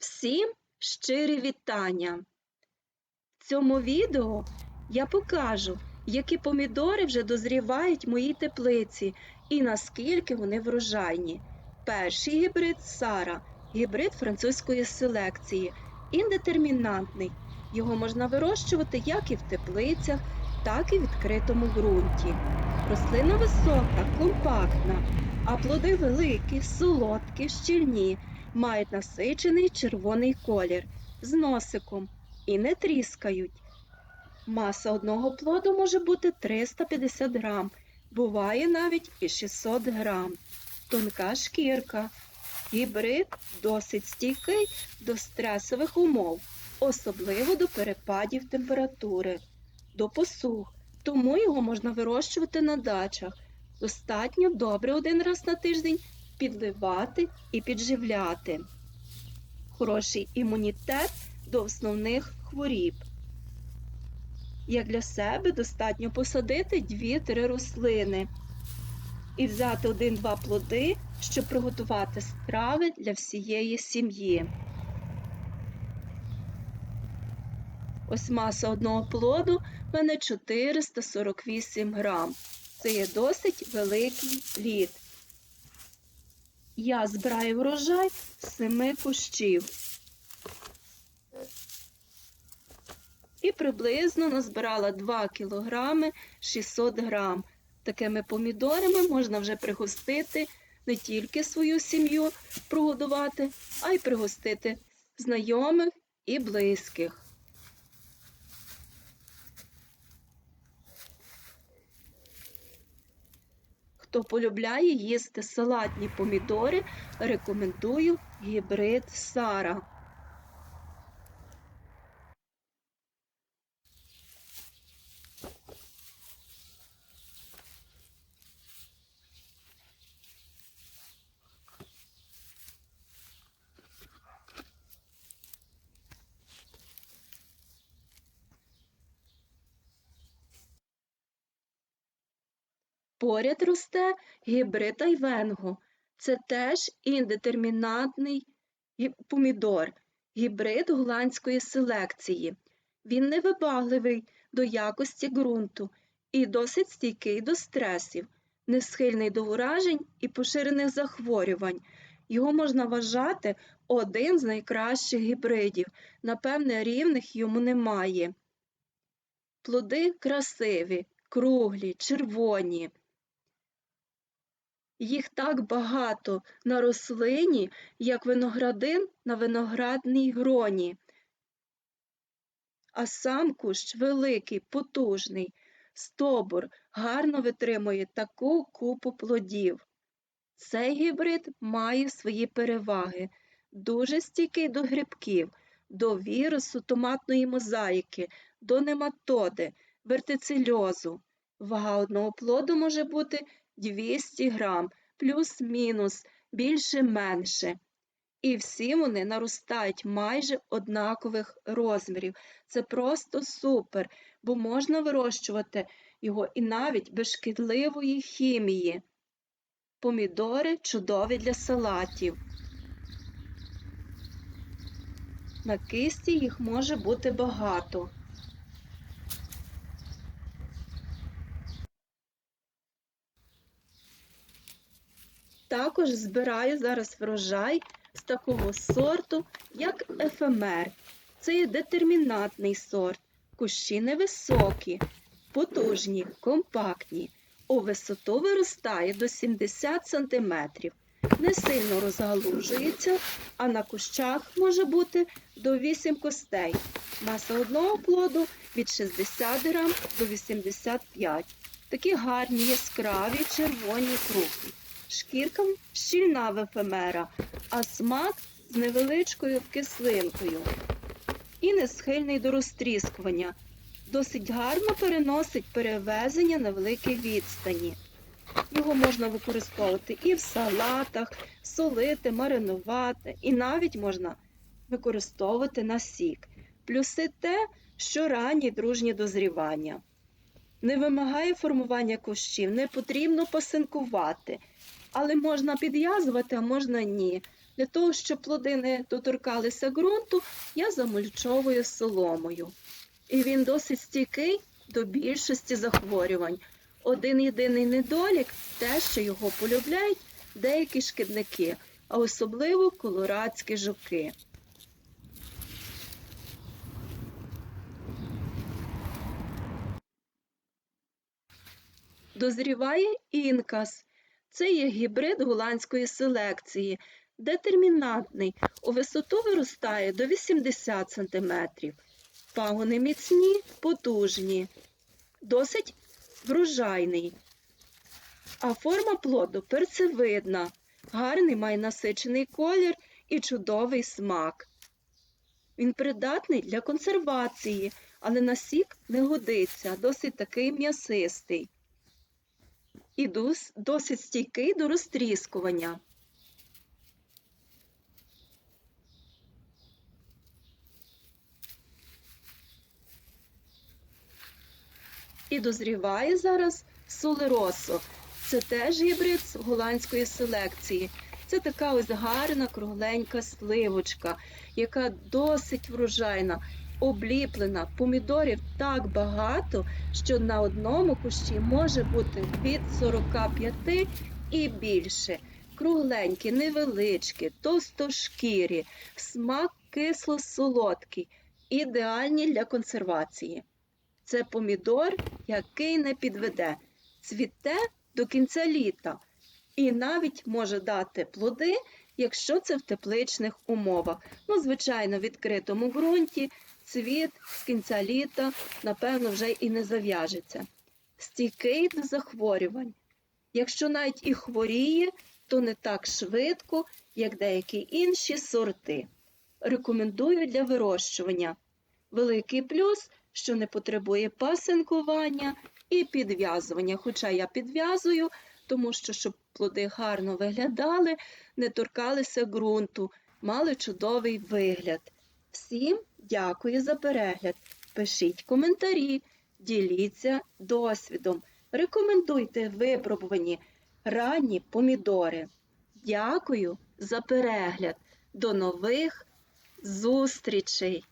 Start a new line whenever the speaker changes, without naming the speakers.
Всім щирі вітання! В цьому відео я покажу, які помідори вже дозрівають в моїй теплиці і наскільки вони врожайні. Перший гібрид Сара, гібрид французької селекції, індетермінантний. Його можна вирощувати як і в теплицях, так і в відкритому ґрунті. Рослина висока, компактна, а плоди великі, солодкі, щільні, мають насичений червоний колір з носиком і не тріскають. Маса одного плоду може бути 350 грам, буває навіть і 600 грам. Тонка шкірка. Гібрид досить стійкий до стресових умов, особливо до перепадів температури, до посух, тому його можна вирощувати на дачах. Достатньо добре один раз на тиждень підливати і підживляти. Хороший імунітет до основних хворіб. Як для себе достатньо посадити 2-3 рослини і взяти один-два плоди, щоб приготувати страви для всієї сім'ї. Ось маса одного плоду в мене 448 грам. Це є досить великий плід. Я збираю врожай з семи кущів. І приблизно назбирала 2 кілограми 600 грам. Такими помідорами можна вже пригостити не тільки свою сім'ю прогодувати, а й пригостити знайомих і близьких. Хто полюбляє їсти салатні помідори, рекомендую гібрид Сара. Поряд росте гібрид айвенго. Це теж індетермінантний помідор, гібрид голландської селекції. Він невибагливий до якості ґрунту і досить стійкий до стресів, не схильний до уражень і поширених захворювань. Його можна вважати один з найкращих гібридів. Напевне, рівних йому немає. Плоди красиві, круглі, червоні. Їх так багато на рослині, як виноградин на виноградній гроні. А сам кущ великий, потужний, стобур гарно витримує таку купу плодів. Цей гібрид має свої переваги, дуже стійкий до грибків, до вірусу томатної мозаїки, до нематоди, вертицильозу. Вага одного плоду може бути 200 грам, плюс-мінус, більше-менше. І всі вони наростають майже однакових розмірів. Це просто супер, бо можна вирощувати його і навіть без шкідливої хімії. Помідори чудові для салатів. На кисті їх може бути багато. Також збираю зараз врожай з такого сорту, як ефемер. Це є детермінатний сорт. Кущі невисокі, потужні, компактні. У висоту виростає до 70 см. Не сильно розгалужується, а на кущах може бути до 8 костей. Маса одного плоду від 60 грам до 85 Такі гарні, яскраві, червоні круглі. Шкірка щільна в ефемера, а смак з невеличкою кислинкою і не схильний до розтріскування. Досить гарно переносить перевезення на великій відстані. Його можна використовувати і в салатах, солити, маринувати, і навіть можна використовувати на сік. Плюси те, що ранні дружні дозрівання. Не вимагає формування кущів, не потрібно пасинкувати, але можна підв'язувати, а можна ні. Для того, щоб плоди не доторкалися ґрунту, я замульчовую соломою. І він досить стійкий до більшості захворювань. Один єдиний недолік те, що його полюбляють деякі шкідники, а особливо колорадські жуки. Дозріває інкас. Це є гібрид голландської селекції, детермінантний. У висоту виростає до 80 см. Пагони міцні, потужні, досить врожайний. А форма плоду перцевидна, гарний має насичений колір і чудовий смак. Він придатний для консервації, але на сік не годиться, досить такий м'ясистий і досить стійкий до розтріскування. І дозріває зараз солеросо. Це теж гібрид з голландської селекції. Це така ось гарна кругленька сливочка, яка досить врожайна, обліплена. Помідорів так багато, що на одному кущі може бути від 45 і більше. Кругленькі, невеличкі, товстошкірі, смак кисло-солодкий, ідеальні для консервації. Це помідор, який не підведе, цвіте до кінця літа і навіть може дати плоди, якщо це в тепличних умовах. Ну, звичайно, в відкритому ґрунті цвіт з кінця літа, напевно, вже і не зав'яжеться. Стійкий до захворювань. Якщо навіть і хворіє, то не так швидко, як деякі інші сорти. Рекомендую для вирощування. Великий плюс, що не потребує пасинкування і підв'язування. Хоча я підв'язую, тому що, щоб плоди гарно виглядали, не торкалися ґрунту, мали чудовий вигляд. Всім дякую за перегляд. Пишіть коментарі, діліться досвідом, рекомендуйте випробувані ранні помідори. Дякую за перегляд. До нових зустрічей!